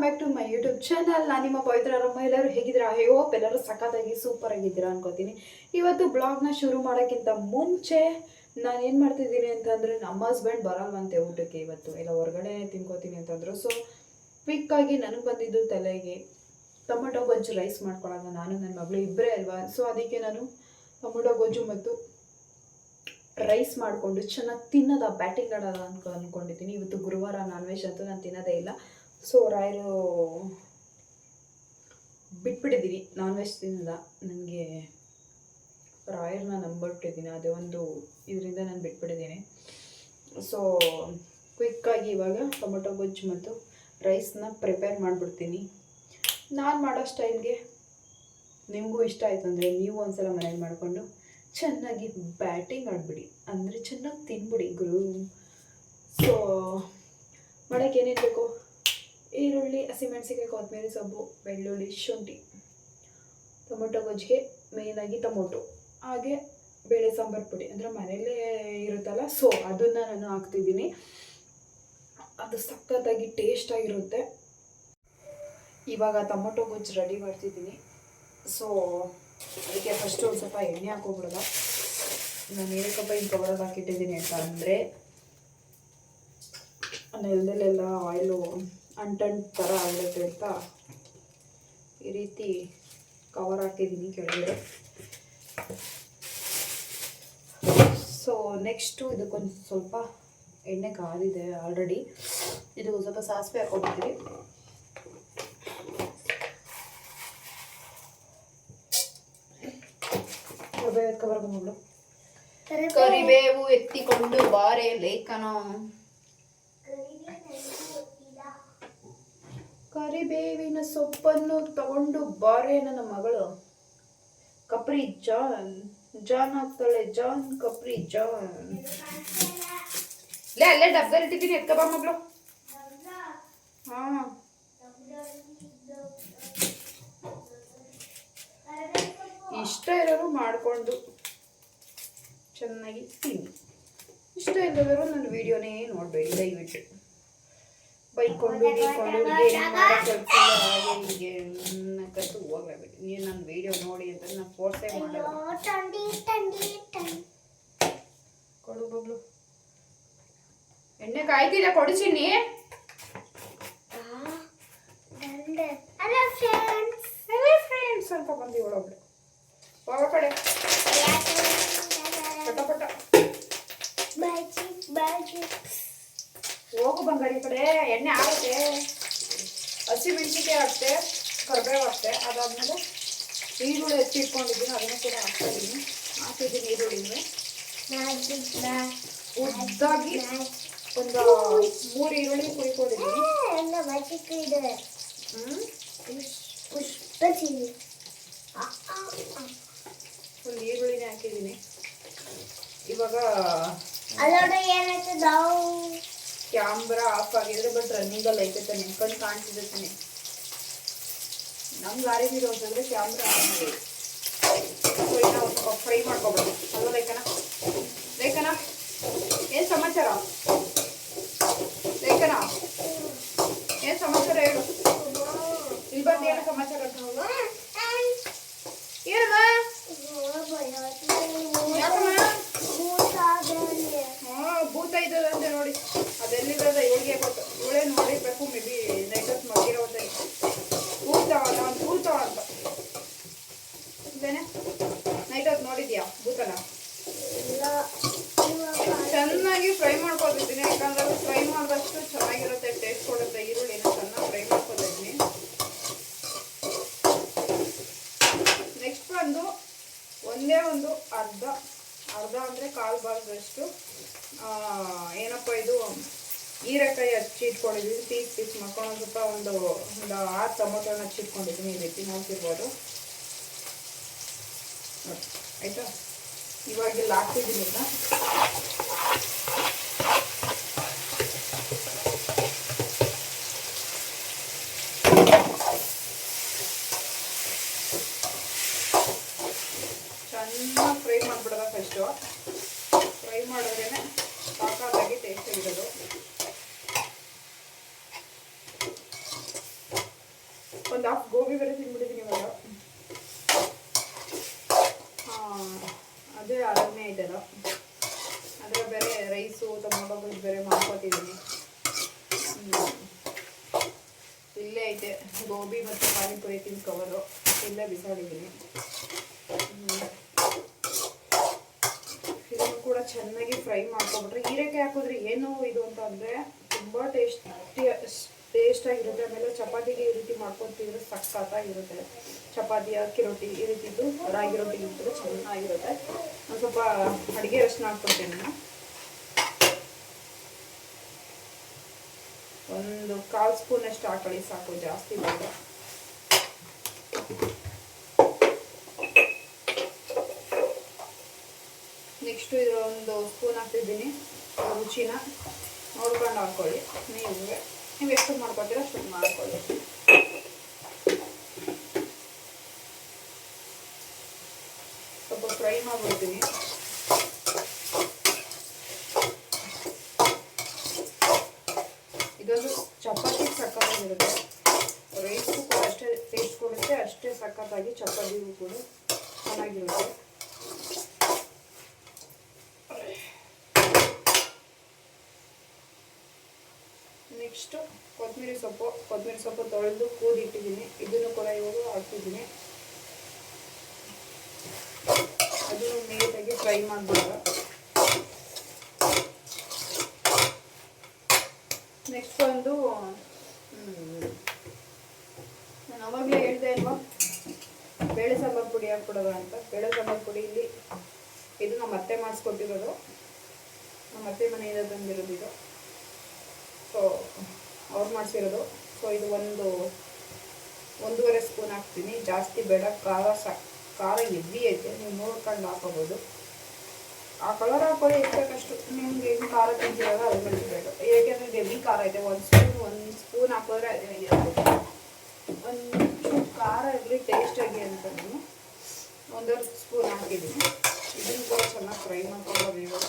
Welcome back to my YouTube channel ನಾನು ನಿಮ್ಮ ಪವಿತ್ರ ರಮ್ಮ ಎಲ್ಲರೂ ಹೇಗಿದ್ದೀರಾ? ಐ ಹೋಪ್ ಎಲ್ಲರೂ ಸಖತ್ತಾಗಿ ಸೂಪರ್ ಆಗಿದ್ದೀರಾ ಅನ್ಕೋತೀನಿ. ಇವತ್ತು ಬ್ಲಾಗ್ನ ಶುರು ಮಾಡೋಕ್ಕಿಂತ ಮುಂಚೆ ನಾನು ಏನು ಮಾಡ್ತಿದ್ದೀನಿ ಅಂತಂದರೆ ನಮ್ಮ ಹಸ್ಬೆಂಡ್ ಬರಲ್ವಂತೆ ಊಟಕ್ಕೆ ಇವತ್ತು. ಎಲ್ಲ ಹೊರಗಡೆ ತಿನ್ಕೋತೀನಿ ಅಂತಂದರು. ಸೊ ಕ್ವಿಕ್ಕಾಗಿ ನನಗೆ ಬಂದಿದ್ದು ತಲೆಗೆ ಟೊಮೊಟೊ ಗೊಜ್ಜು ರೈಸ್ ಮಾಡ್ಕೊಳ್ಳೋಣ ನಾನು ನನ್ನ ಮಗಳು ಇಬ್ಬರೇ ಅಲ್ವಾ? ಸೊ ಅದಕ್ಕೆ ನಾನು ಟೊಮೊಟೊ ಗೊಜ್ಜು ಮತ್ತು ರೈಸ್ ಮಾಡಿಕೊಂಡು ಚೆನ್ನಾಗಿ ತಿನ್ನೋದ ಬ್ಯಾಟಿಂಗ್ ಆಡೋದ ಅನ್ಕೊ ಅಂದ್ಕೊಂಡಿದ್ದೀನಿ ಇವತ್ತು ಗುರುವಾರ ನಾನ್ ವೆಜ್ ಅಂತೂ ನಾನು ತಿನ್ನೋದೇ ಇಲ್ಲ. ಸೊ ರಾಯರು ಬಿಟ್ಬಿಟ್ಟಿದ್ದೀನಿ ನಾನ್ ವೆಜ್ ತಿನ್ನಲ್ಲ. ನನಗೆ ರಾಯರ್ನ ನಂಬಿಟ್ಟಿದ್ದೀನಿ ಅದೇ ಒಂದು ಇದರಿಂದ ನಾನು ಬಿಟ್ಬಿಟ್ಟಿದ್ದೀನಿ ಸೊ ಕ್ವಿಕ್ಕಾಗಿ ಇವಾಗ ಟೊಮೊಟೊ, ಗೊಜ್ಜು ಮತ್ತು ರೈಸ್ನ ಪ್ರಿಪೇರ್ ಮಾಡಿಬಿಡ್ತೀನಿ. ನಾನು ಮಾಡೋ ಸ್ಟೈಲ್ಗೆ ನಿಮಗೂ ಇಷ್ಟ ಆಯಿತು ಅಂದರೆ ನೀವು ಒಂದ್ಸಲ ಮನೇಲಿ ಮಾಡಿಕೊಂಡು ಚೆನ್ನಾಗಿ ಬ್ಯಾಟಿಂಗ್ ಆಡ್ಬಿಡಿ. ಅಂದರೆ ಚೆನ್ನಾಗಿ ತಿನ್ಬಿಡಿ ಗುರು. ಸೊ ಮಾಡೋಕ್ಕೆ ಏನೇನು ಬೇಕು? ಈರುಳ್ಳಿ ಹಸಿಮೆಣಸಿಗೆ ಕೊತ್ತಂಬರಿ ಸೊಪ್ಪು, ಬೆಳ್ಳುಳ್ಳಿ, ಶುಂಠಿ, ಟೊಮೊಟೊ ಗೊಜ್ಜಿಗೆ ಮೇಯ್ನಾಗಿ ಟೊಮೊಟೊ, ಹಾಗೆ ಬೇಳೆ ಸಾಂಬಾರು ಪುಡಿ. ಅಂದರೆ ಮನೆಯಲ್ಲೇ ಇರುತ್ತಲ್ಲ ಸೊ ಅದನ್ನು ನಾನು ಹಾಕ್ತಿದ್ದೀನಿ. ಅದು ಸಖತ್ತಾಗಿ ಟೇಸ್ಟಾಗಿರುತ್ತೆ ಇವಾಗ ಟೊಮೊಟೊ ಗೊಜ್ಜು ರೆಡಿ ಮಾಡ್ತಿದ್ದೀನಿ. ಸೊ ಅದಕ್ಕೆ ಫಸ್ಟು ಒಂದು ಸ್ವಲ್ಪ ಎಣ್ಣೆ ಹಾಕೋಬಿಡಲ್ಲ ನಾನು ಏನಕ್ಕಪ್ಪ ಈ ಕವರಲ್ಲಿ ಹಾಕಿಟ್ಟಿದ್ದೀನಿ ಅಂತ ಅಂದರೆ ನೆಲದಲ್ಲೆಲ್ಲ ಆಯಿಲು ಅಂಟಂಟ್ ಥರ ಆಗುತ್ತೆ ಅಂತ ಈ ರೀತಿ ಕವರ್ ಹಾಕಿದ್ದೀನಿ ಕೆಳಗಡೆ. ಸೊ ನೆಕ್ಸ್ಟು ಇದಕ್ಕೊಂದು ಸ್ವಲ್ಪ ಎಣ್ಣೆ ಕಾದಿದೆ ಆಲ್ರೆಡಿ ಇದು ಸ್ವಲ್ಪ ಸಾಸಿವೆ ಹಾಕೊಂಡಿದ್ದೀವಿ ಕರಿಬೇವು ಎತ್ತಿಕೊಂಡು ಬಾರೆ ಲೇಖನ. ಕರಿಬೇವಿನ ಸೊಪ್ಪನ್ನು ತಗೊಂಡು ಬಾರೆ ನನ್ನ ಮಗಳು. ಕಪ್ರಿ ಜಾನ್ ಜಾನ್ ಆಗ್ತಾಳೆ ಜಾನ್, ಕಪ್ರಿ ಜಾನ್. ಲೇ, ಅಲ್ಲೇ ಡಬ್ಬದಲ್ಲಿ ಇಟ್ಟಿದ್ದೀನಿ ಎತ್ಕಬಾ ಮಗಳು. ಹಾ. ಇಷ್ಟ ಇರೋರು ಮಾಡಿಕೊಂಡು ಚೆನ್ನಾಗಿ ತಿನ್ನಿ. ಇಷ್ಟ ಇಲ್ಲದವರು ನನ್ನ ವಿಡಿಯೋನೇ ನೋಡಬೇಡಿ, ದಯವಿಟ್ಟು. ಬೈಕೊಂಡು ಬೈಕೊಂಡು ಏನು ಮಾಡೋ ಕೆಲಸ ಹಾಗೆ ಹೀಗೆ ಅನ್ನಕ್ಕಂತೂ ಹೋಗ್ಲೇಬೇಡಿ ನೀವು ನನ್ನ ವಿಡಿಯೋ ನೋಡಿ ಅಂತ ನಾನು ಫೋರ್ಸೇ ಮಾಡಲ್ಲ ಕೊಡು ಬಗ್ಲು ಎಣ್ಣೆ ಕಾಯ್ತಿಲ್ಲ ಕೊಡಿಸಿನಿ ಫ್ರೆಂಡ್ಸ್ ಸ್ವಲ್ಪ ಬಂದು ಇವಳೊಬ್ಳು ಹೆಚ್ಚಿ ಇಟ್ಕೊಂಡಿದ್ದೀನಿ, ಅದನ್ನು ಕೂಡ ಹಾಕ್ತಾ ಇದ್ದೀನಿ ಹಾಕಿದ್ದೀನಿ ಈರುಳ್ಳಿನೂ. ಉದ್ದಾಗಿ ಒಂದು ಮೂರು ಈರುಳ್ಳಿ ಕುಯ್ಕೊಂಡಿದ್ದೀನಿ ಒಂದು ಈರುಳ್ಳಿನೇ ಹಾಕಿದ್ದೀನಿ. ಇವಾಗ ಕ್ಯಾಮ್ರಾ ಆಫ್ ಆಗಿದ್ರೆ ಬಟ್ ರನ್ನಿಂಗಲ್ಲಿ ಐತೆ ತಾನೆ ಕಾಣ್ತಿದೆ ತಾನೆ. ನಮ್ಮ ಗಾಡಿ మీద ಹೋದ್ರೆ ಕ್ಯಾಮ್ರಾ ಆನ್ ಮಾಡಿ ಫ್ರೈ ಮಾಡ್ಕೊಬಿಡು ಅಲ್ವ ಲೇಖನ? ಲೇಖನ? ಏನು ಸಮಾಚಾರ? ಲೇಖನ? ಏನು ಸಮಾಚಾರ ಹೇಳು? ಇಲ್ಲಿ ಬಂದು ಏನು ಸಮಾಚಾರ ಏನಮ್ಮ? ಯಾಕಮ್ಮ? ಭೂತ ಇದ್ದದಂತೆ ನೋಡಿ. ಅದೆಲ್ಲಿದ್ದದ ಇವಳಿಗೆ ಗೊತ್ತು ಇವಳೇ ನೋಡಿರ್ಬೇಕು ಮೇ ಬಿ ನೈಟತ್ ಮಗಿರೋ ಭೂತವ ನಾನು ಭೂತವ ಅಂತ ಇದೇನೆ ನೈಟತ್ ನೋಡಿದ್ಯಾ ಭೂತನ ಚೆನ್ನಾಗಿ ಫ್ರೈ ಮಾಡ್ಕೊತಿದ್ದೀನಿ ಯಾಕಂದ್ರೆ ಫ್ರೈ ಮಾಡಿದಷ್ಟು ಚೆನ್ನಾಗಿರುತ್ತೆ ಟೇಸ್ಟ್ ಕೊಡುತ್ತೆ ಈರುಳ್ಳಿನ ಚೆನ್ನಾಗಿ ಫ್ರೈ ಮಾಡ್ಕೊತಿದ್ದೀನಿ ನೆಕ್ಸ್ಟ್ ಬಂದು ಒಂದೇ ಒಂದು ಅರ್ಧ ಅರ್ಧ ಅಂದರೆ ಕಾಲು ಭಾಗದಷ್ಟು ಏನಪ್ಪ ಇದು, ಹೀರೆಕಾಯಿ ಹಚ್ಚಿ ಇಟ್ಕೊಂಡಿದ್ದೀನಿ ಪೀಸ್ ಪೀಸ್ ಮಾಡ್ಕೊಂಡು ಸ್ವಲ್ಪ ಒಂದು ಒಂದು ಆರು ಟೊಮೊಟೊನ ಹಚ್ಚಿಟ್ಕೊಂಡಿದ್ದೀನಿ ಈ ರೀತಿ ನೋಡ್ತಿರ್ಬೋದು ಆಯಿತಾ ಆಯ್ತಾ? ಇವಾಗ ಇಲ್ಲಿ ಹಾಕ್ತಿದ್ದೀನಿ ಈಗ ಚೆನ್ನಾಗಿ ಫ್ರೈ ಮಾಡಿಬಿಡೋದ ಫಸ್ಟು ಫ್ರೈ ಮಾಡಿದ್ರೇ ಸಾಕಾಗಿ ಟೇಸ್ಟ್ ಆಗಿರೋದು ಒಂದು ಹಾಫ್ ಗೋಬಿ ಬೇರೆ ತಿಂದ್ಬಿಟ್ಟಿದ್ದೀನಿ ಇವಾಗ ಹಾಂ ಅದೇ ಆರಾಮೇ ಇದೆಲ್ಲ ಅದರ ಬೇರೆ ರೈಸು ಟೊಮೊಟೊ ಬೇರೆ ಮಾಡ್ಕೊತಿದ್ದೀನಿ. ಇಲ್ಲೇ ಐತೆ. ಗೋಬಿ ಮತ್ತು ಪಾನಿಪುರಿ ತಿಂದು ಕವರು ಇಲ್ಲೇ ಬಿಸಾಡಿದ್ದೀನಿ. ಇದನ್ನು ಕೂಡ ಚೆನ್ನಾಗಿ ಫ್ರೈ ಮಾಡ್ಕೊಬಿಟ್ರೆ ಹೀರೆಕಾಯಿ ಹಾಕಿದ್ರೆ ಏನು ಇದು ಅಂತ ಅಂದರೆ ತುಂಬ ಟೇಸ್ಟ್ ಟೇಸ್ಟಾಗಿರುತ್ತೆ ಆಮೇಲೆ ಚಪಾತಿಗೆ ಈ ರೀತಿ ಮಾಡ್ಕೊತಿದ್ರೆ ಇರುತ್ತೆ. ಚಪಾತಿ, ಅಕ್ಕಿ ರೊಟ್ಟಿ ಈ ರೀತಿದ್ದು ರಾಗಿ ರೊಟ್ಟಿ ಕೂಡ ಚೆನ್ನಾಗಿರುತ್ತೆ. ಒಂದು ಸ್ವಲ್ಪ ಅಡುಗೆ ಅರಿಶಿನ ಹಾಕ್ಕೊಡ್ತೀನಿ ನಾನು. ಒಂದು ಕಾಲು ಸ್ಪೂನ್ ಅಷ್ಟು ಹಾಕೊಳ್ಳಿ ಸಾಕು, ಜಾಸ್ತಿ ಬೇಡ. ನೆಕ್ಸ್ಟು ಇದರ ಒಂದು ಸ್ಪೂನ್ ಹಾಕ್ತಿದ್ದೀನಿ, ರುಚಿನ ನೋಡ್ಕೊಂಡು ಹಾಕ್ಕೊಳ್ಳಿ ನೀವು ನೀವು ಎಷ್ಟು ಮಾಡ್ಕೊತೀರೋ ಅಷ್ಟು ಮಾಡ್ಕೊಳ್ಳಿ. ಸ್ವಲ್ಪ ಫ್ರೈ ಮಾಡ್ಬಿಡ್ತೀನಿ. ಇದೊಂದು ಚಪಾತಿ ಸಕ್ಕತ್ತಾಗಿರುತ್ತೆ ರೈಸ್ಗೂ ಕೂಡ ಅಷ್ಟೇ ಟೇಸ್ಟ್ ಕೊಡುತ್ತೆ, ಅಷ್ಟೇ ಸಕ್ಕತ್ತಾಗಿ ಚಪಾತಿಗೂ ಕೂಡ ಚೆನ್ನಾಗಿರುತ್ತೆ ನೆಕ್ಸ್ಟು ಕೊತ್ತಂಬರಿ ಸೊಪ್ಪು ಕೊತ್ತಂಬರಿ ಸೊಪ್ಪು ತೊಳೆದು ಕೂದಿಟ್ಟಿದ್ದೀನಿ ಇದನ್ನು ಕೂಡ ಇವಾಗ ಹಾಕ್ತಿದ್ದೀನಿ. ಅದನ್ನು ನೀಟಾಗಿ ಫ್ರೈ ಮಾಡಬೇಕು ನೆಕ್ಸ್ಟ್ ಒಂದು ನಾನು ಅವಾಗಲೇ ಹೇಳ್ದೆ ಅಲ್ವಾ? ಬೇಳೆ ಸಾಂಬಾರು ಪುಡಿ ಹಾಕ್ಬಿಡೋದು ಅಂತ. ಬೇಳೆ ಸಾಂಬಾರು ಪುಡಿ ಇಲ್ಲಿ ಇದು ನಮ್ಮ ಅತ್ತೆ ಮಾಡಿಸ್ಕೊಟ್ಟಿರೋದು. ನಮ್ಮ ಅತ್ತೆ ಮನೆಯಿಂದ ತಂದಿರೋದು ಇದು. ಸೊ ಅವ್ರು ಮಾಡಿಸಿರೋದು. ಸೊ ಇದು ಒಂದು ಒಂದೂವರೆ ಸ್ಪೂನ್ ಹಾಕ್ತೀನಿ. ಜಾಸ್ತಿ ಬೇಡ. ಖಾರ ಸಾ, ಖಾರ ಎದ್ದಿ ಐತೆ. ನೀವು ನೋಡ್ಕೊಂಡು ಹಾಕೋಬೋದು. ಆ ಕಲರ್ ಹಾಕೊಳ್ಳಿ ಎಷ್ಟಕ್ಕಷ್ಟು ನಿಮ್ಗೆ ಏನು ಖಾರ ತಿಂತಿರಲ್ಲ ಅದು ಬೆಳೆಸಬೇಕು ಏಕೆಂದರೆ ಎವ್ವಿ ಖಾರ ಐತೆ. ಒಂದು ಸ್ಪೂನ್ ಒಂದು ಸ್ಪೂನ್ ಹಾಕಿದ್ರೆ ಒಂದು ಖಾರ ಇರಲಿ ಟೇಸ್ಟಾಗಿ ಅಂತ ನಾನು ಒಂದೂವರೆ ಸ್ಪೂನ್ ಹಾಕಿದ್ದೀನಿ. ಇದನ್ನು ಕೂಡ ಚೆನ್ನಾಗಿ ಫ್ರೈ ಮಾಡ್ಕೊಂಡು ಇವಾಗ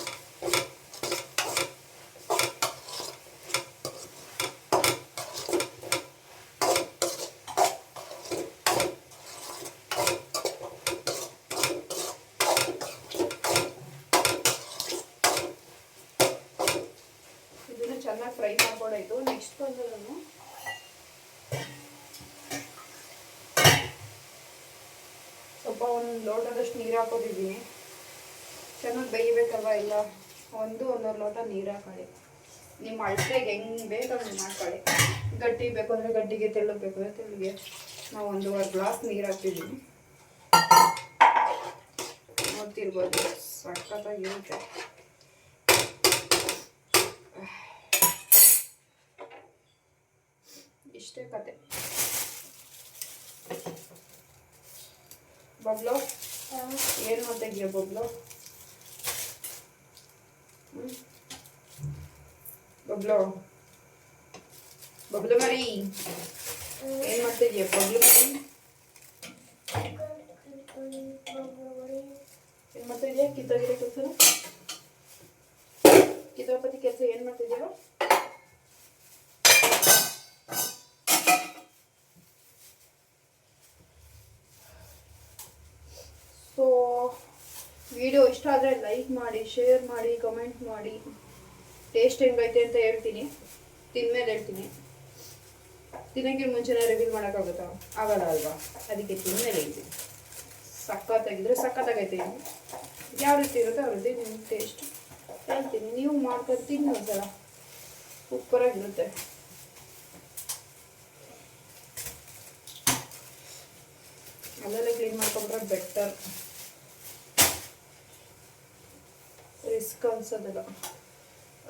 ಇದನ್ನು ಚೆನ್ನಾಗಿ ಫ್ರೈ ಮಾಡ್ಕೊಂಡಾಯ್ತು ನೆಕ್ಸ್ಟ್ ಬಂದು ನಾನು ಸ್ವಲ್ಪ ಒಂದು ಲೋಟದಷ್ಟು ನೀರು ಹಾಕೋದಿದ್ದೀನಿ. ಚೆನ್ನಾಗಿ ಬೇಯಬೇಕಲ್ವ ಇಲ್ಲ ಒಂದು ಒಂದೂವರೆ ಲೋಟ ನೀರು ಹಾಕೊಳ್ಳಿ. ನಿಮ್ಮ ಅಳತೆಗೆ ಹೆಂಗೆ ಬೇಕು ಹಂಗೆ ಮಾಡ್ಕೊಳ್ಳಿ ಗಟ್ಟಿ ಬೇಕು ಅಂದರೆ ಗಟ್ಟಿಗೆ ತೆಳ್ಳಗೆ ಬೇಕು ಅಂದರೆ ತೆಳ್ಳಗೆ. ನಾವು ಒಂದೂವರೆ ಗ್ಲಾಸ್ ನೀರು ಹಾಕ್ತಿದ್ದೀನಿ ನೋಡ್ತಿರ್ಬೋದು, ಸಖತ್ತಾಗಿರುತ್ತೆ. ಇಷ್ಟೇ ಕತೆ. ಬಬ್ಲು? ಏನು ಮಾಡ್ತಾ ಇದೆಯಾ ಬಬ್ಲು? ಬಬ್ಲು? ಬಬ್ಲು ಮರಿ. ಏನ್ ಮಾಡ್ತಾ ಇದೀಯ ಬಬ್ಲು ಮರಿ? ಏನ್ ಮಾಡ್ತಾ ಇದೆಯಾ ಕಿತ್ತೋಗಿರೋ ಕೆಲಸ ಕಿತ್ತೋಪತಿ ಕೆಲಸ ಏನ್ ಮಾಡ್ತಾ ಸೊ ವಿಡಿಯೋ ಇಷ್ಟ ಆದರೆ ಲೈಕ್ ಮಾಡಿ ಶೇರ್ ಮಾಡಿ ಕಮೆಂಟ್ ಮಾಡಿ. ಟೇಸ್ಟ್ ಹೆಂಗೈತೆ ಅಂತ ಹೇಳ್ತೀನಿ. ತಿನ್ಮೇಲೆ ಹೇಳ್ತೀನಿ. ತಿನ್ನೋಕ್ಕಿಂತ ಮುಂಚೆನೇ ರಿವೀಲ್ ಮಾಡೋಕ್ಕಾಗುತ್ತಾ? ಆಗಲ್ಲ ಅಲ್ವಾ? ಅದಕ್ಕೆ ತಿನ್ಮೇಲೆ ಹೇಳ್ತೀನಿ. ಸಖತ್ತಾಗಿದ್ರೆ ಸಖತ್ತಾಗೈತೆ. ಯಾವ ರೀತಿ ಇರುತ್ತೆ ರೀತಿ ನಿಮ್ಮ ಟೇಸ್ಟ್ ಹೇಳ್ತೀನಿ. ನೀವು ಮಾಡ್ಕೊಂಡು ತಿನ್ನಿ ಒಂದ್ಸಲ. ಸೂಪರಾಗಿರುತ್ತೆ. ಅಲ್ಲೆಲ್ಲ ಕ್ಲೀನ್ ಮಾಡ್ಕೊಂಡ್ರೆ ಬೆಟರ್ ರಿಸ್ಕ್ ಅನ್ಸೋದಿಲ್ಲ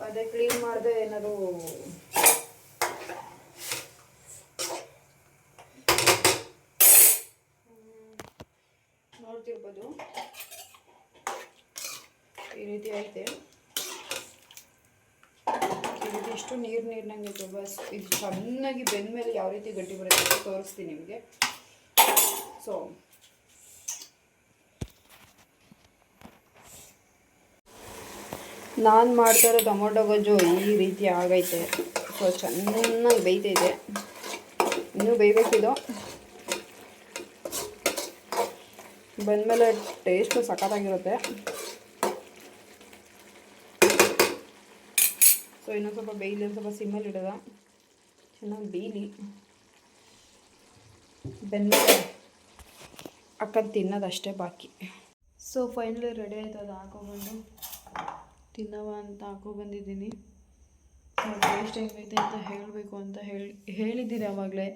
ಅದೇ ಕ್ಲೀನ್ ಮಾಡಿದೆ ಏನಾದ್ರು ನೋಡ್ತಿರ್ಬೋದು. ಈ ರೀತಿ ಐತೆ. ಇಷ್ಟು ನೀರು ನೀರಿನಂಗೆ ಬಸ್, ಇದು ಚೆನ್ನಾಗಿ ಬೆಂದ ಮೇಲೆ ಯಾವ ರೀತಿ ಗಟ್ಟಿ ಬರುತ್ತೆ ತೋರಿಸ್ತೀನಿ ನಿಮಗೆ. ಸೊ ನಾನು ಮಾಡ್ತಾ ಇರೋ ಟೊಮೊಟೊ ಗೊಜ್ಜು ಈ ರೀತಿ ಆಗೈತೆ. ಸೊ ಚೆನ್ನಾಗಿ ಬೇಯ್ತೈತೆ. ಇನ್ನೂ ಬೇಯಬೇಕಿದು. ಬಂದಮೇಲೆ ಟೇಸ್ಟು ಸಖತ್ತಾಗಿರುತ್ತೆ. ಸೊ ಇನ್ನೊಂದು ಸ್ವಲ್ಪ ಬೇಯಲಿ, ಒಂದು ಸ್ವಲ್ಪ ಸಿಮ್ಮಲ್ಲಿ ಇಡೋದ. ಚೆನ್ನಾಗಿ ಬೇಯಲಿ. ಬೆಂದಮೇಲೆ ಅಕ್ಕ ತಿನ್ನೋದಷ್ಟೇ ಬಾಕಿ. ಸೊ ಫೈನಲಿ ರೆಡಿ ಆಯ್ತು, ಅದು ಹಾಕೊಬಂದು ತಿನ್ನವ ಅಂತ ಹಾಕೊಬಂದಿದ್ದೀನಿ ಟೇಸ್ಟ್ ಹೆಂಗೈತೆ ಅಂತ ಹೇಳಬೇಕು ಅಂತ ಹೇಳಿ, ಹೇಳಿದ್ದೀರಿ ಆವಾಗಲೇ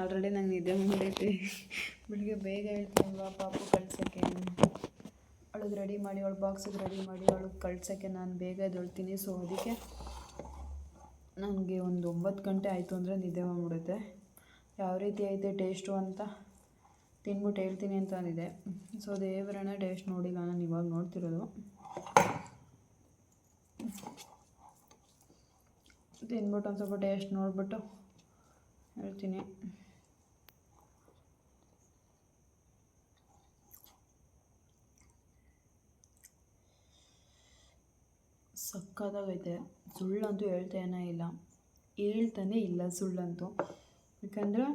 ಆಲ್ರೆಡಿ ನಂಗೆ ನಿದ್ದೆ ಮಾಡೈತಿ ಬೆಳಿಗ್ಗೆ ಬೇಗ ಹೇಳ್ತೀನಲ್ವ ಪಾಪು ಕಳ್ಸೋಕ್ಕೆ. ಅವಳಿಗೆ ರೆಡಿ ಮಾಡಿ, ಅವಳು ಬಾಕ್ಸಿಗೆ ರೆಡಿ ಮಾಡಿ ಅವಳಿಗೆ ಕಳ್ಸೋಕ್ಕೆ ನಾನು ಬೇಗ ಎದ್ದೊಳ್ತೀನಿ. ಸೊ ಅದಕ್ಕೆ ನನಗೆ ಒಂದು ಒಂಬತ್ತು ಗಂಟೆ ಆಯಿತು ಅಂದರೆ ನಿದ್ದೆ ಮಾಡಿಬಿಡುತ್ತೆ. ಯಾವ ರೀತಿ ಐತೆ ಟೇಸ್ಟು ಅಂತ ತಿನ್ಬಿಟ್ಟು ಹೇಳ್ತೀನಿ ಅಂತ ಅಂದಿದೆ ಸೊ ದೇವರನ್ನ ಟೇಸ್ಟ್ ನೋಡಿಲ್ಲ ನಾನು ಇವಾಗ ನೋಡ್ತಿರೋದು. ತಿನ್ಬಿಟ್ಟು ಒಂದು ಸ್ವಲ್ಪ ಟೇಸ್ಟ್ ನೋಡಿಬಿಟ್ಟು ಹೇಳ್ತೀನಿ. ಸಕ್ಕತ್ತಾಗೈತೆ ಸುಳ್ಳಂತೂ ಹೇಳ್ತೇನೆ ಇಲ್ಲ. ಹೇಳ್ತಾನೆ ಇಲ್ಲ ಸುಳ್ಳಂತೂ. ಯಾಕಂದರೆ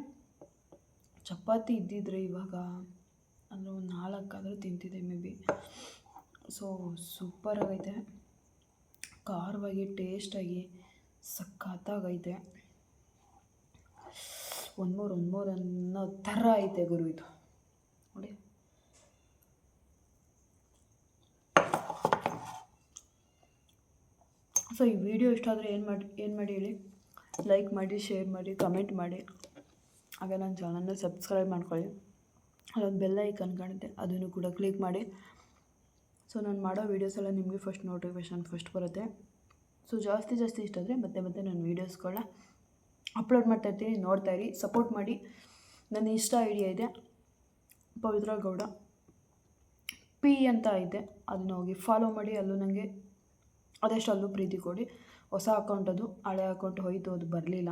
ಚಪಾತಿ ಇದ್ದಿದ್ರೆ ಇವಾಗ ಅಂದರೆ ಒಂದು ನಾಲ್ಕಾದರೂ ತಿಂತಿದ್ದೆ ಮೇ ಬಿ ಸೊ ಸೂಪರಾಗೈತೆ ಖಾರವಾಗಿ ಟೇಸ್ಟಾಗಿ ಸಖತ್ತಾಗೈತೆ ಒಂದು ಮೂರು ಒಂದು ಅನ್ನೋ ಥರ ಐತೆ ಗುರು ಇದು. ನೋಡಿ. ಸೊ, ಈ ವಿಡಿಯೋ ಇಷ್ಟ ಆದರೆ ಏನು ಮಾಡಿ ಏನು ಮಾಡಿ ಹೇಳಿ? ಲೈಕ್ ಮಾಡಿ, ಶೇರ್ ಮಾಡಿ, ಕಮೆಂಟ್ ಮಾಡಿ. ಹಾಗೆ ನನ್ನ ಚಾನಲ್ನ ಸಬ್ಸ್ಕ್ರೈಬ್ ಮಾಡ್ಕೊಳ್ಳಿ. ಅಲ್ಲೊಂದು ಬೆಲ್ ಐಕನ್ ಕಾಣುತ್ತೆ, ಅದನ್ನು ಕೂಡ ಕ್ಲಿಕ್ ಮಾಡಿ. ಸೊ, ನಾನು ಮಾಡೋ ವೀಡಿಯೋಸ್ ಎಲ್ಲ ನಿಮಗೆ ಫಸ್ಟ್ ನೋಟಿಫಿಕೇಷನ್ ಫಸ್ಟ್ ಬರುತ್ತೆ. ಸೊ ಜಾಸ್ತಿ ಜಾಸ್ತಿ ಇಷ್ಟ ಆದರೆ ಮತ್ತೆ ಮತ್ತೆ ನಾನು ವೀಡಿಯೋಸ್ಗಳನ್ನ ಅಪ್ಲೋಡ್ ಮಾಡ್ತಾ ಇರ್ತೀನಿ, ನೋಡ್ತಾ ಇರಿ ಸಪೋರ್ಟ್ ಮಾಡಿ. ನನ್ನ ಇಷ್ಟ ಐಡಿಯಾ ಇದೆ, ಪವಿತ್ರ ಗೌಡ. ಪಿ ಅಂತ ಇದೆ, ಅದನ್ನ ಹೋಗಿ ಫಾಲೋ ಮಾಡಿ, ಅಲ್ಲೂ ನನಗೆ ಅದೆಷ್ಟು ಅಲ್ಲೂ ಪ್ರೀತಿ ಕೊಡಿ. ಹೊಸ ಅಕೌಂಟ್ ಅದು, ಹಳೆ ಅಕೌಂಟ್ ಹೋಯಿತು, ಅದು ಬರಲಿಲ್ಲ.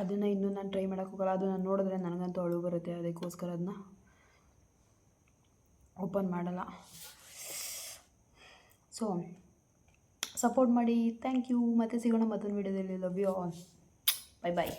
ಅದನ್ನು ಇನ್ನೂ ನಾನು ಟ್ರೈ ಮಾಡೋಕ್ಕೋಗಲ್ಲ ಅದನ್ನು ಅದು ನಾನು ನೋಡಿದ್ರೆ ನನಗಂತೂ ಅಳು ಬರುತ್ತೆ, ಅದಕ್ಕೋಸ್ಕರ ಅದನ್ನ ಓಪನ್ ಮಾಡಲ್ಲ. ಸೊ ಸಪೋರ್ಟ್ ಮಾಡಿ. ಥ್ಯಾಂಕ್ ಯು ಮತ್ತೆ ಸಿಗೋಣ ಮತ್ತೊಂದು ವಿಡಿಯೋದಲ್ಲಿ love you all bye bye